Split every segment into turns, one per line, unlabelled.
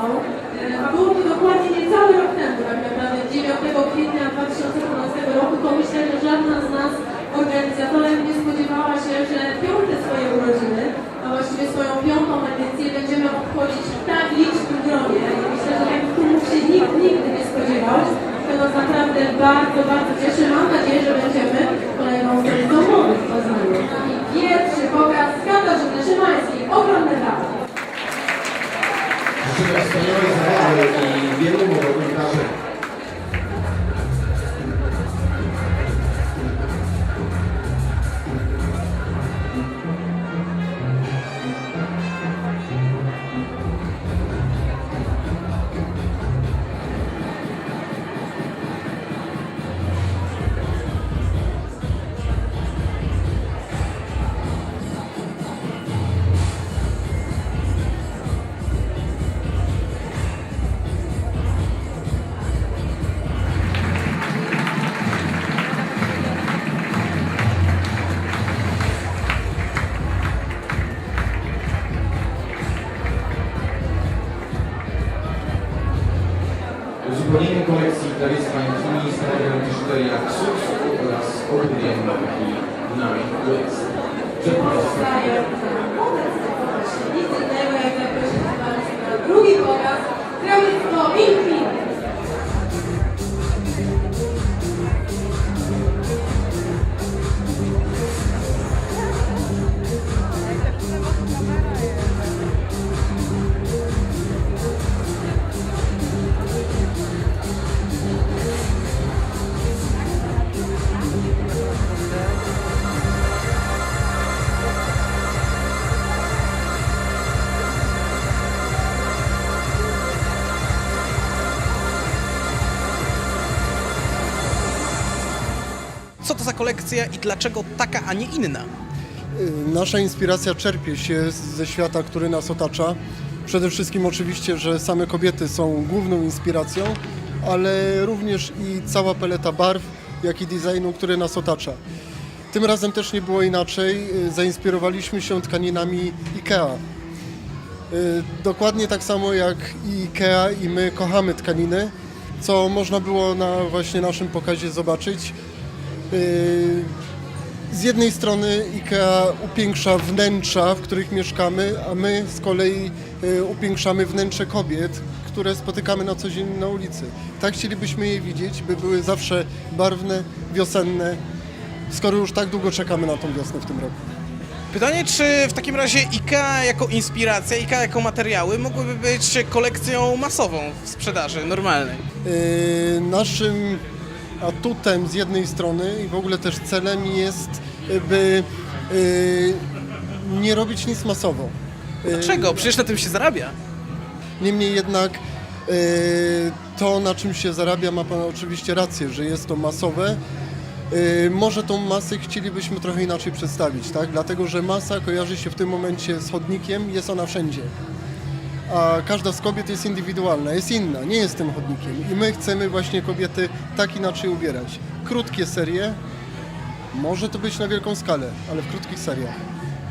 E, A było to dokładnie niecały rok temu, tak naprawdę 9 kwietnia 2012 roku. To myślę, że żadna z nas organizatorem nie spodziewała się, że piąte swoje urodziny, a właściwie swoją piątą edycję będziemy obchodzić w tak licznym gronie. Myślę, że tak tu się nikt nigdy nie spodziewał. To nas naprawdę bardzo, bardzo cieszy.
30 episodes, so that's of the nine
weeks.
Co to za kolekcja i dlaczego taka, a nie inna?
Nasza inspiracja czerpie się ze świata, który nas otacza. Przede wszystkim oczywiście, że same kobiety są główną inspiracją, ale również i cała paleta barw, jak i designu, który nas otacza. Tym razem też nie było inaczej. Zainspirowaliśmy się tkaninami IKEA. Y, Dokładnie tak samo jak i IKEA i my kochamy tkaniny, co można było na właśnie naszym pokazie zobaczyć. Y, z jednej strony IKEA upiększa wnętrza, w których mieszkamy, a my z kolei y, upiększamy wnętrze kobiet, które spotykamy na co dzień na ulicy. Tak chcielibyśmy je widzieć, by były zawsze barwne, wiosenne, skoro już tak długo czekamy na tą wiosnę w tym roku.
Pytanie, czy w takim razie IKEA jako inspiracja, IKEA jako materiały mogłyby być kolekcją masową w sprzedaży normalnej?
Yy, Naszym atutem z jednej strony i w ogóle też celem jest, by yy, nie robić nic masowo.
Dlaczego? Przecież na tym się zarabia.
Niemniej jednak yy, to, na czym się zarabia, ma Pan oczywiście rację, że jest to masowe. Może tą masę chcielibyśmy trochę inaczej przedstawić, tak? Dlatego, że masa kojarzy się w tym momencie z chodnikiem, jest ona wszędzie. A każda z kobiet jest indywidualna, jest inna, nie jest tym chodnikiem. I my chcemy właśnie kobiety tak inaczej ubierać. Krótkie serie, może to być na wielką skalę, ale w krótkich seriach.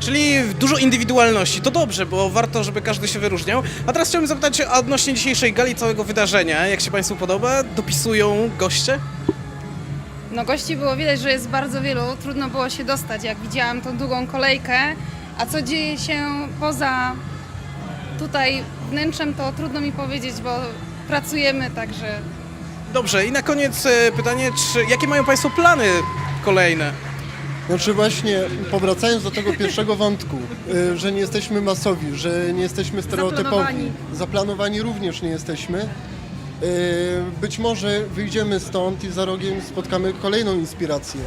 Czyli dużo indywidualności. To dobrze, bo warto, żeby każdy się wyróżniał. A teraz chciałbym zapytać odnośnie dzisiejszej gali, całego wydarzenia. Jak się Państwu podoba? Dopisują goście?
No gości było widać, że jest bardzo wielu, trudno było się dostać, jak widziałam tą długą kolejkę, a co dzieje się poza tutaj wnętrzem, to trudno mi powiedzieć, bo pracujemy, także
Dobrze, i na koniec e, pytanie, czy jakie mają Państwo plany kolejne?
Znaczy właśnie, powracając do tego pierwszego wątku, y, że nie jesteśmy masowi, że nie jesteśmy stereotypowi,
Zaplanowani.
zaplanowani również nie jesteśmy. Y, Być może wyjdziemy stąd i za rogiem spotkamy kolejną inspirację.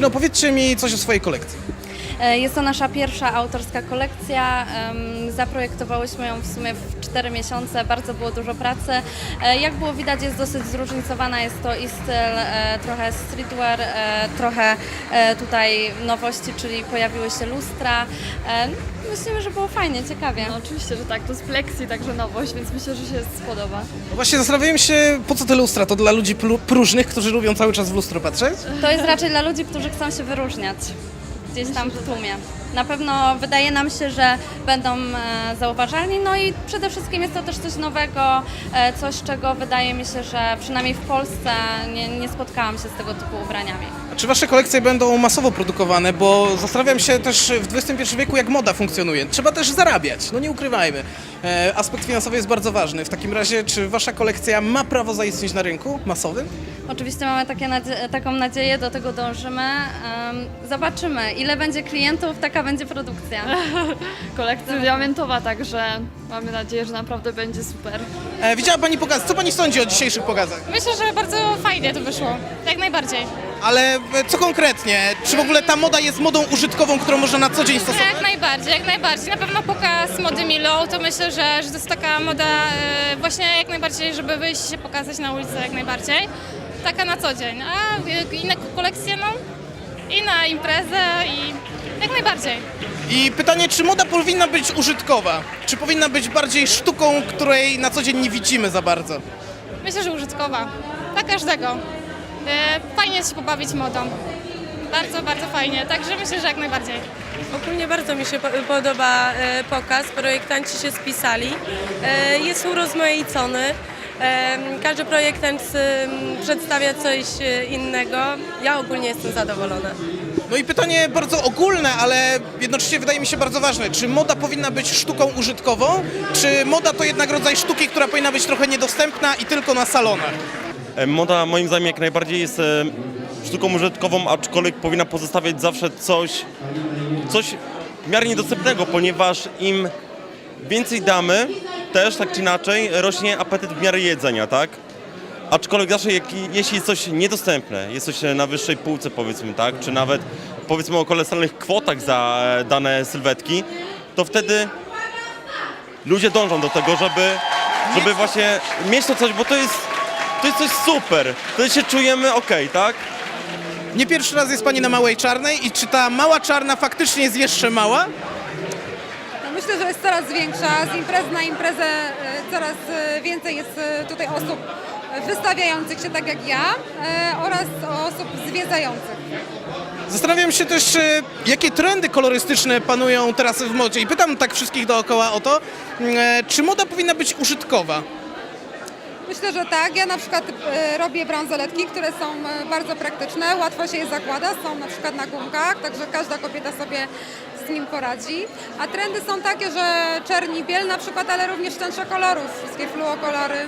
Dziewczyno, powiedzcie mi coś o swojej kolekcji.
E, Jest to nasza pierwsza autorska kolekcja. Zaprojektowałyśmy ją w sumie w 4 miesiące, bardzo było dużo pracy. E, Jak było widać, jest dosyć zróżnicowana. Jest to i styl, e, trochę streetwear, trochę tutaj nowości, czyli pojawiły się lustra. Myślimy, że było fajnie, ciekawie.
No oczywiście, że tak, to jest plexi, także nowość, więc myślę, że się spodoba.
No właśnie zastanawiałem się, po co te lustra? To dla ludzi próżnych, którzy lubią cały czas w lustro patrzeć?
To jest raczej dla ludzi, którzy chcą się wyróżniać gdzieś tam w tłumie. Na pewno wydaje nam się, że będą e, zauważalni, no i przede wszystkim jest to też coś nowego, e, coś czego wydaje mi się, że przynajmniej w Polsce nie, nie spotkałam się z tego typu ubraniami.
A Czy wasze kolekcje będą masowo produkowane? Bo zastanawiam się też w XXI wieku, jak moda funkcjonuje. Trzeba też zarabiać, no nie ukrywajmy. E, aspekt finansowy jest bardzo ważny. W takim razie, czy wasza kolekcja ma prawo zaistnieć na rynku masowym?
Oczywiście mamy takie nadzie- taką nadzieję, do tego dążymy. Zobaczymy, ile będzie klientów, taka będzie produkcja.
Kolekcja diamentowa, także mamy nadzieję, że naprawdę będzie super.
E, widziała pani pokaz. Co pani sądzi o dzisiejszych pokazach?
Myślę, że bardzo fajnie to wyszło. Jak najbardziej.
Ale e, co konkretnie? Czy w ogóle ta moda jest modą użytkową, którą można na co dzień stosować?
Jak najbardziej, jak najbardziej. Na pewno pokaz mody Milo, to myślę, że, że to jest taka moda e, właśnie jak najbardziej, żeby wyjść i się pokazać na ulicę jak najbardziej. Taka na co dzień. A e, inne kolekcje, no i na imprezę i jak najbardziej.
I pytanie, czy moda powinna być użytkowa? Czy powinna być bardziej sztuką, której na co dzień nie widzimy za bardzo?
Myślę, że użytkowa. Dla każdego. E, Fajnie jest się pobawić modą. Bardzo, bardzo fajnie. Także myślę, że jak najbardziej.
Ogólnie bardzo mi się po- podoba e, pokaz, projektanci się spisali, e, jest urozmaicony, każdy projektant przedstawia coś e, innego, ja ogólnie jestem zadowolona.
No i pytanie bardzo ogólne, ale jednocześnie wydaje mi się bardzo ważne. Czy moda powinna być sztuką użytkową, czy moda to jednak rodzaj sztuki, która powinna być trochę niedostępna i tylko na salonach?
E, Moda moim zdaniem jak najbardziej jest e, sztuką użytkową, aczkolwiek powinna pozostawiać zawsze coś, coś w miarę niedostępnego, ponieważ im więcej damy, też tak czy inaczej rośnie apetyt w miarę jedzenia, tak? Aczkolwiek zawsze jak, jeśli jest coś niedostępne, jest coś na wyższej półce powiedzmy, tak? Czy nawet powiedzmy o kolosalnych kwotach za e, dane sylwetki, to wtedy ludzie dążą do tego, żeby, żeby właśnie mieć to coś, bo to jest, to jest coś super. Wtedy się czujemy ok, tak?
Nie pierwszy raz jest pani na Małej Czarnej i czy ta Mała Czarna faktycznie jest jeszcze mała?
No myślę, że jest coraz większa. Z imprezy na imprezę e, coraz e, więcej jest e, tutaj osób wystawiających się tak jak ja oraz osób zwiedzających.
Zastanawiam się też, jakie trendy kolorystyczne panują teraz w modzie i pytam tak wszystkich dookoła o to, e, czy moda powinna być użytkowa?
Myślę, że tak. Ja na przykład e, robię bransoletki, które są e, bardzo praktyczne, łatwo się je zakłada, są na przykład na gumkach, także każda kobieta sobie z nim poradzi. A trendy są takie, że czerni biel na przykład, ale również tęcze kolorów, wszystkie fluokolory.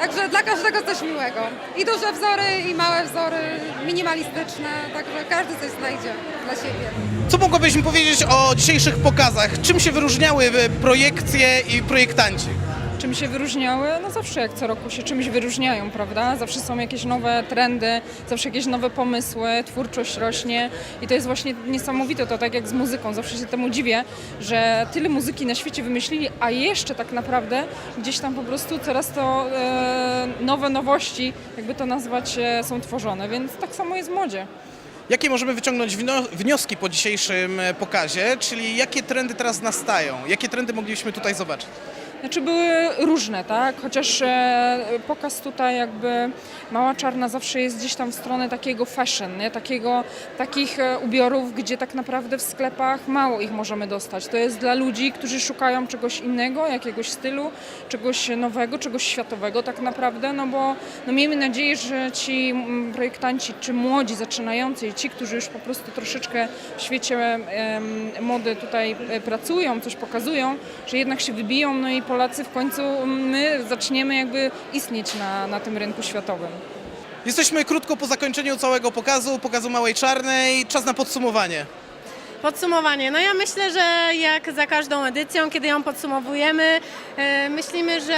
Także dla każdego coś miłego. I duże wzory, i małe wzory, minimalistyczne, także każdy coś znajdzie dla siebie.
Co mogłabyś mi powiedzieć o dzisiejszych pokazach? Czym się wyróżniały e, projekcje i projektanci?
Czym się wyróżniały? No zawsze jak co roku się czymś wyróżniają, prawda? Zawsze są jakieś nowe trendy, zawsze jakieś nowe pomysły, twórczość rośnie i to jest właśnie niesamowite, to tak jak z muzyką, zawsze się temu dziwię, że tyle muzyki na świecie wymyślili, a jeszcze tak naprawdę gdzieś tam po prostu coraz to e, nowe nowości, jakby to nazwać, e, są tworzone, więc tak samo jest w modzie.
Jakie możemy wyciągnąć wnioski po dzisiejszym pokazie, czyli jakie trendy teraz nastają? Jakie trendy mogliśmy tutaj zobaczyć?
Znaczy były różne, tak? Chociaż e, pokaz tutaj jakby Mała Czarna zawsze jest gdzieś tam w stronę takiego fashion, nie? Takiego, takich e, ubiorów, gdzie tak naprawdę w sklepach mało ich możemy dostać. To jest dla ludzi, którzy szukają czegoś innego, jakiegoś stylu, czegoś nowego, czegoś światowego tak naprawdę, no bo no miejmy nadzieję, że ci projektanci, czy młodzi, zaczynający i ci, którzy już po prostu troszeczkę w świecie mody tutaj e, pracują, coś pokazują, że jednak się wybiją, no i Polacy w końcu my zaczniemy jakby istnieć na, na tym rynku światowym.
Jesteśmy krótko po zakończeniu całego pokazu, pokazu Małej Czarnej. Czas na podsumowanie.
Podsumowanie. No ja myślę, że jak za każdą edycją, kiedy ją podsumowujemy, e, myślimy, że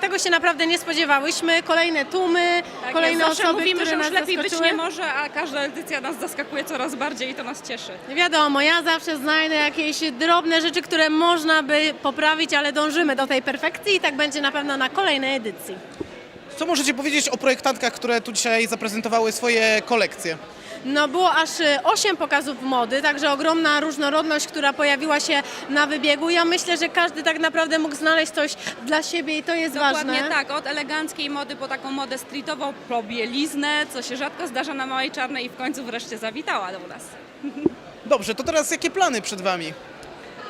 tego się naprawdę nie spodziewałyśmy. Kolejne tłumy, kolejne
zawsze
osoby,
mówimy,
które
że już
nas
lepiej być
zaskoczyły.
nie może, a każda edycja nas zaskakuje coraz bardziej i to nas cieszy.
Nie Wiadomo, ja zawsze znajdę jakieś drobne rzeczy, które można by poprawić, ale dążymy do tej perfekcji i tak będzie na pewno na kolejnej edycji.
Co możecie powiedzieć o projektantkach, które tu dzisiaj zaprezentowały swoje kolekcje?
No było aż 8 pokazów mody, także ogromna różnorodność, która pojawiła się na wybiegu. Ja myślę, że każdy tak naprawdę mógł znaleźć coś dla siebie i to jest
Dokładnie
ważne.
tak, od eleganckiej mody po taką modę streetową, po bieliznę, co się rzadko zdarza na Małej Czarnej i w końcu wreszcie zawitała do nas.
Dobrze, to teraz jakie plany przed Wami?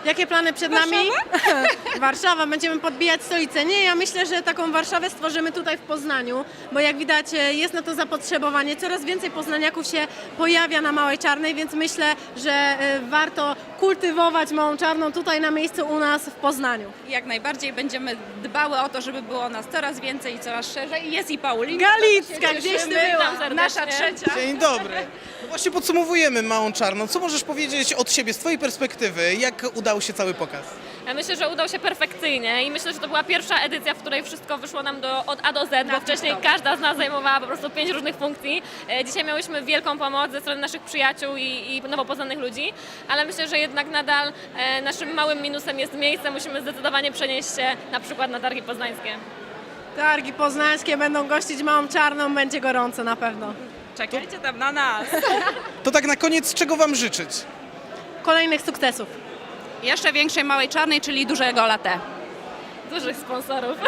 Jakie plany przed nami? Warszawa, będziemy podbijać stolicę. Nie, ja myślę, że taką Warszawę stworzymy tutaj w Poznaniu, bo jak widać e, jest na to zapotrzebowanie. Coraz więcej poznaniaków się pojawia na Małej Czarnej, więc myślę, że e, warto kultywować Małą Czarną tutaj na miejscu u nas w Poznaniu.
I jak najbardziej będziemy dbały o to, żeby było nas coraz więcej i coraz szerzej. I Jest i Paulina.
Galicka, gdzieś ty była? Nasza trzecia.
Dzień dobry. No właśnie podsumowujemy Małą Czarną. Co możesz powiedzieć od siebie, z Twojej perspektywy? Jak udał się cały pokaz?
Ja myślę, że udał się perfekcyjnie i myślę, że to była pierwsza edycja, w której wszystko wyszło nam do, od A do Z, bo wcześniej każda z nas zajmowała po prostu pięć różnych funkcji. E, Dzisiaj miałyśmy wielką pomoc ze strony naszych przyjaciół i, i nowo poznanych ludzi, ale myślę, że jednak nadal e, naszym małym minusem jest miejsce. Musimy zdecydowanie przenieść się na przykład na targi poznańskie.
Targi poznańskie będą gościć Małą Czarną, będzie gorąco na pewno.
Czekajcie tam na nas.
To tak na koniec, czego Wam życzyć?
Kolejnych sukcesów.
Jeszcze większej Małej Czarnej, czyli dużego latte.
Dużych sponsorów.